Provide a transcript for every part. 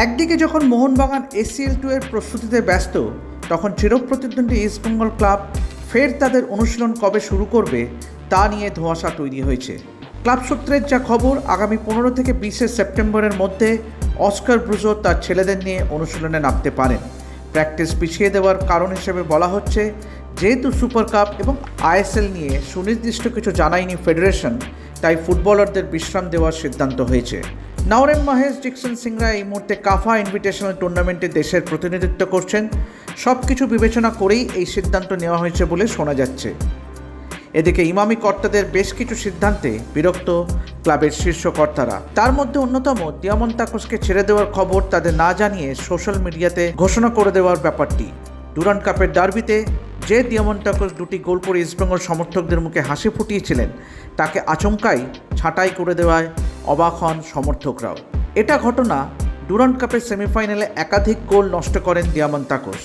একদিকে যখন Mohun Bagan ACL two এর প্রস্তুতিতে ব্যস্ত, তখন চিরপ্রতিদ্বন্দ্বী ইস্টবেঙ্গল ক্লাব ফের তাদের অনুশীলন কবে শুরু করবে, তা নিয়ে ধোঁয়াশা তৈরি হয়েছে। ক্লাব সূত্রের যা খবর, আগামী পনেরো থেকে বিশে সেপ্টেম্বরের মধ্যে অস্কার ব্রুজো তার ছেলেদের নিয়ে অনুশীলনে নামতে পারেন। প্র্যাকটিস পিছিয়ে দেওয়ার কারণ হিসেবে বলা হচ্ছে, যেহেতু সুপার কাপ এবং আইএসএল নিয়ে সুনির্দিষ্ট কিছু জানায়নি ফেডারেশন, তাই ফুটবলারদের বিশ্রাম দেওয়ার সিদ্ধান্ত হয়েছে। নাওরেন মহেশ ডিকসন সিংরা এই মুহূর্তে কাফা ইনভিটেশনাল টুর্নামেন্টে দেশের প্রতিনিধিত্ব করছেন। সব কিছু বিবেচনা করেই এই সিদ্ধান্ত নেওয়া হয়েছে বলে শোনা যাচ্ছে। এদিকে ইমামি কর্তাদের বেশ কিছু সিদ্ধান্তে বিরক্ত ক্লাবের শীর্ষ কর্তারা। তার মধ্যে অন্যতম দিয়ামন তাকসকে ছেড়ে দেওয়ার খবর তাদের না জানিয়ে সোশ্যাল মিডিয়াতে ঘোষণা করে দেওয়ার ব্যাপারটি। ডুরান কাপের ডার্বিতে যে দিয়মন তাকস দুটি গোল করে ইস্টবেঙ্গল সমর্থকদের মুখে হাসি ফুটিয়েছিলেন। তাকে আচমকাই ছাঁটাই করে দেওয়ায় অবাক হন সমর্থকরাও। এটা ঘটনা ডুরান্ট কাপের সেমিফাইনালে একাধিক গোল নষ্ট করেন দিয়ামন তাকস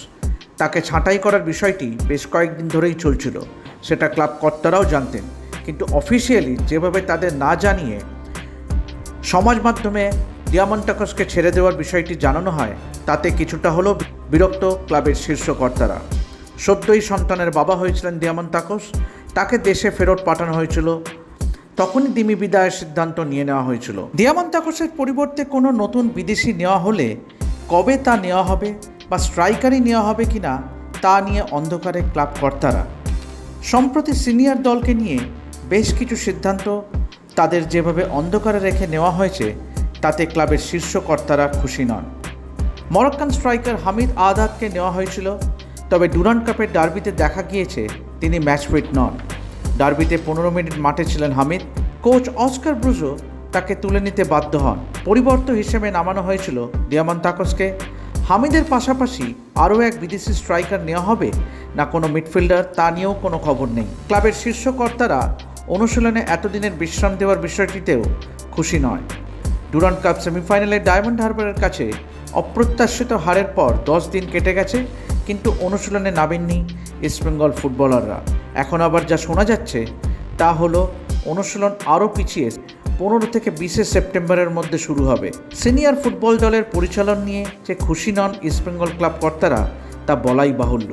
তাকে ছাঁটাই করার বিষয়টি বেশ কয়েকদিন ধরেই চলছিল। সেটা ক্লাব কর্তারাও জানতেন। কিন্তু অফিসিয়ালি যেভাবে তাদের না জানিয়ে সমাজ মাধ্যমে ডিয়ামন্টাকসকে ছেড়ে দেওয়ার বিষয়টি জানানো হয়, তাতে কিছুটা হলেও বিরক্ত ক্লাবের শীর্ষ কর্তারা। সদ্যই সন্তানের বাবা হয়েছিলেন ডিয়ামন্তাকস তাকে দেশে ফেরত পাঠানো হয়েছিল। তখনই দিমি বিদায়ের সিদ্ধান্ত নিয়ে নেওয়া হয়েছিল। দিয়ামন্তাকসের পরিবর্তে কোনো নতুন বিদেশি নেওয়া হলে কবে তা নেওয়া হবে বা স্ট্রাইকারই নেওয়া হবে কি না তা নিয়ে অন্ধকারে ক্লাব কর্তারা। সম্প্রতি সিনিয়র দলকে নিয়ে বেশ কিছু সিদ্ধান্ত তাদের যেভাবে অন্ধকারে রেখে নেওয়া হয়েছে, তাতে ক্লাবের শীর্ষ কর্তারা খুশি নন। মরক্কান স্ট্রাইকার হামিদ আদাদকে নেওয়া হয়েছিল। তবে ডুরান্ট কাপের ডার্বিতে দেখা গিয়েছে তিনি ম্যাচ ফিট নন। ডার্বিতে পনেরো মিনিট মাঠে ছিলেন হামিদ। কোচ অস্কার ব্রুজো তাকে তুলে নিতে বাধ্য হন। পরিবর্ত হিসেবে নামানো হয়েছিল দিয়ামান তাকসকে। হামিদের পাশাপাশি আরও এক বিদেশি স্ট্রাইকার নেওয়া হবে। না কোনো মিডফিল্ডার, তা নিয়েও কোনো খবর নেই। ক্লাবের শীর্ষকর্তারা অনুশীলনে এতদিনের বিশ্রাম দেওয়ার বিষয়টিতেও খুশি নয়। ডুরান্ট কাপ সেমিফাইনালে ডায়মন্ড হারবারের কাছে অপ্রত্যাশিত হারের পর দশ দিন কেটে গেছে। কিন্তু অনুশীলনে নামেননি ইস্টবেঙ্গল ফুটবলাররা এখন আবার যা শোনা যাচ্ছে, তা হলো অনুশীলন আরও পিছিয়ে পনেরো থেকে বিশে সেপ্টেম্বরের মধ্যে শুরু হবে। সিনিয়র ফুটবল দলের পরিচালন নিয়ে যে খুশি নন ইস্টবেঙ্গল ক্লাব কর্তারা, তা বলাই বাহুল্য।